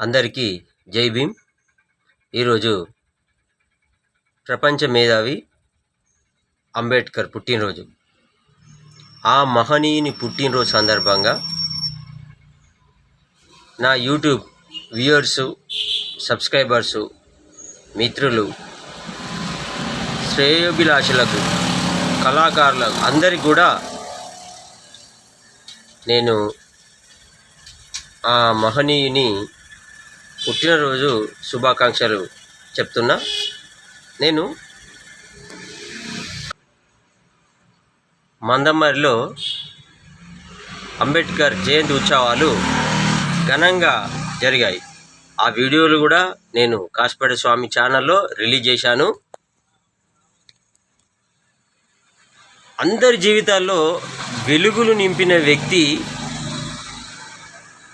అందరికీ జై భీమ్. ఈరోజు ప్రపంచ మేధావి అంబేద్కర్ పుట్టినరోజు. ఆ మహనీయుని పుట్టినరోజు సందర్భంగా నా యూట్యూబ్ వ్యూయర్సు సబ్స్క్రైబర్సు మిత్రులు శ్రేయోభిలాషులకు కళాకారులకు అందరికి కూడా నేను ఆ మహనీయుని పుట్టినరోజు శుభాకాంక్షలు చెప్తున్నా. నేను మందమ్మరిలో అంబేద్కర్ జయంతి ఉత్సవాలు ఘనంగా జరిగాయి. ఆ వీడియోలు కూడా నేను కాసిపేట స్వామి ఛానల్లో రిలీజ్ చేశాను. అందరి జీవితాల్లో వెలుగులు నింపిన వ్యక్తి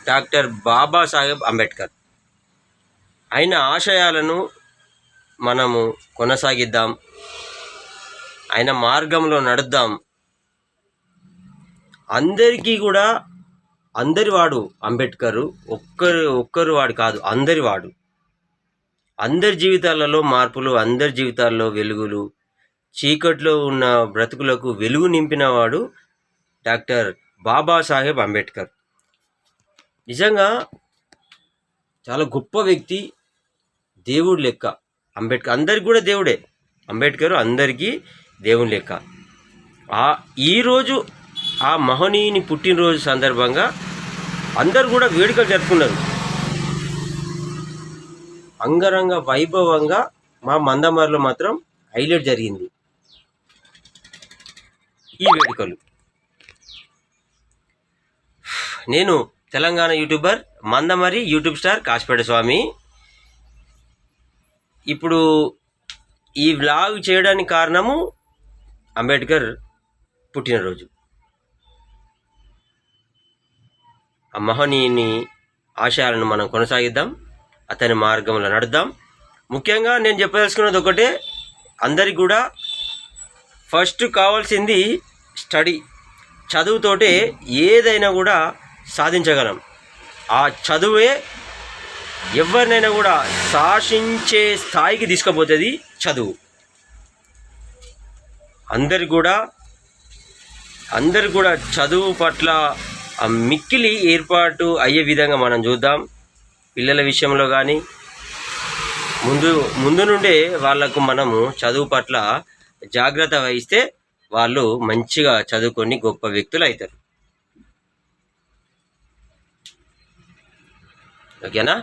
డాక్టర్ బాబాసాహెబ్ అంబేద్కర్. ఆయన ఆశయాలను మనము కొనసాగిద్దాం. ఆయన మార్గంలో నడుద్దాం. అందరికీ కూడా అందరి వాడు అంబేద్కర్ ఒక్కరు ఒక్కరు వాడు కాదు అందరి వాడు అందరి జీవితాలలో మార్పులు అందరి జీవితాల్లో వెలుగులు చీకట్లో ఉన్న బ్రతుకులకు వెలుగు నింపినవాడు డాక్టర్ బాబాసాహెబ్ అంబేద్కర్. నిజంగా చాలా గొప్ప వ్యక్తి దేవుడు లెక్క. అంబేద్కర్ అందరికి కూడా దేవుడే. అంబేద్కర్ అందరికీ దేవుని లెక్క. ఆ ఈరోజు ఆ మహనీయుని పుట్టినరోజు సందర్భంగా అందరు కూడా వేడుకలు జరుపుకున్నారు. అంగరంగ వైభవంగా మా మందమరిలో మాత్రం హైలైట్ జరిగింది. ఈ వేడుకలు. నేను Telangana YouTuber Mandamarri YouTube star Kasipeta Swamy. ఇప్పుడు ఈ వ్లాగ్ చేయడానికి కారణము అంబేద్కర్ పుట్టినరోజు. ఆ మహనీయుని ఆశయాలను మనం కొనసాగిద్దాం అతని మార్గంలో నడుద్దాం. ముఖ్యంగా నేను చెప్పదలుచుకున్నది ఒకటే అందరికి కూడా ఫస్ట్ కావాల్సింది స్టడీ చదువుతోటే ఏదైనా కూడా సాధించగలం. ఆ చదువే ఎవరినైనా కూడా శాసించే స్థాయికి తీసుకుపోతుంది చదువు. అందరు కూడా అందరు కూడా చదువు పట్ల ఆ మిక్కిలి ఏర్పాటు అయ్యే విధంగా మనం చూద్దాం. పిల్లల విషయంలో కానీ ముందు ముందు నుండే వాళ్ళకు మనము చదువు పట్ల జాగ్రత్త వహిస్తే వాళ్ళు మంచిగా చదువుకొని గొప్ప వ్యక్తులు అవుతారు. ఓకేనా?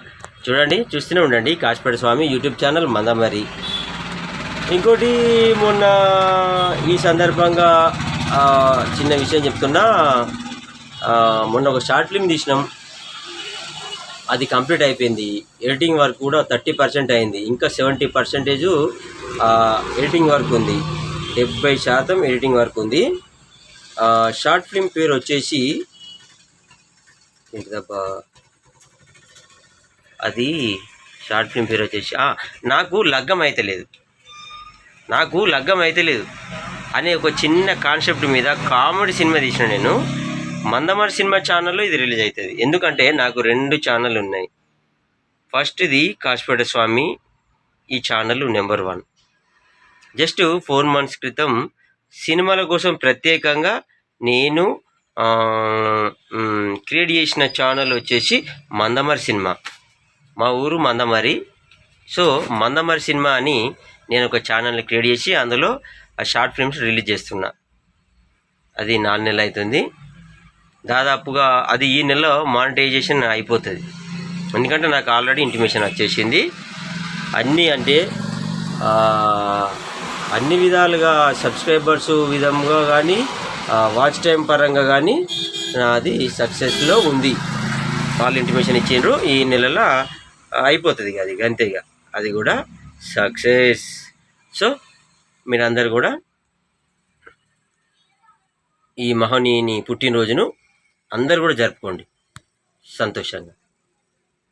చూడండి చూస్తూనే ఉండండి. Kasipeta Swamy YouTube channel Mandamarri. ఇంకోటి మొన్న ఈ సందర్భంగా చిన్న విషయం చెప్తున్నా. మొన్న ఒక షార్ట్ ఫిల్మ్ తీసినాం. అది కంప్లీట్ అయిపోయింది. ఎడిటింగ్ వర్క్ కూడా థర్టీ పర్సెంట్ అయింది. ఇంకా సెవెంటీ పర్సెంటేజ్ ఎడిటింగ్ వర్క్ ఉంది. డెబ్బై శాతం ఎడిటింగ్ వర్క్ ఉంది. షార్ట్ ఫిల్మ్ పేరు వచ్చేసి ఏంటిదబ్బా? అది షార్ట్ ఫిల్మ్ పేరు వచ్చేసి నాకు లగ్గం అయితే లేదు. నాకు లగ్గం అయితే లేదు. అనే ఒక చిన్న కాన్సెప్ట్ మీద కామెడీ సినిమా తీసిన నేను. మందమరి సినిమా ఛానల్లో ఇది రిలీజ్ అవుతుంది ఎందుకంటే నాకు రెండు ఛానల్ ఉన్నాయి. ఫస్ట్ది కాశపేట స్వామి ఈ channel number one just four months క్రితం సినిమాల కోసం ప్రత్యేకంగా నేను క్రియేట్ చేసిన ఛానల్ వచ్చేసి మందమరి సినిమా మా ఊరు మందమరి. సో మందమరి సినిమా అని నేను ఒక ఛానల్ని క్రియేట్ చేసి అందులో ఆ షార్ట్ ఫిల్మ్స్ రిలీజ్ చేస్తున్నా. అది నాలుగు నెలలు అవుతుంది దాదాపుగా అది ఈ నెలలో మానిటైజేషన్ అయిపోతుంది. ఎందుకంటే నాకు ఆల్రెడీ ఇంటిమేషన్ వచ్చేసింది. అన్నీ అంటే అన్ని విధాలుగా సబ్స్క్రైబర్స్ విధంగా కానీ వాచ్ టైం పరంగా కానీ అది సక్సెస్లో ఉంది. వాళ్ళు ఇంటిమేషన్ ఇచ్చిండ్రు. ఈ నెలలో అయిపోతుంది ఇక అది అంతే ఇక. అది కూడా సక్సెస్. సో మీరందరూ కూడా ఈ మహనీయుని పుట్టినరోజును అందరు కూడా జరుపుకోండి. సంతోషంగా.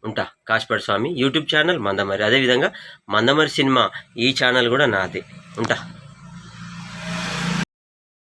ఉంటా? కాశపేట స్వామి యూట్యూబ్ ఛానల్ మందమరి అదేవిధంగా మందమరి సినిమా ఈ ఛానల్ కూడా నాదే. ఉంటా?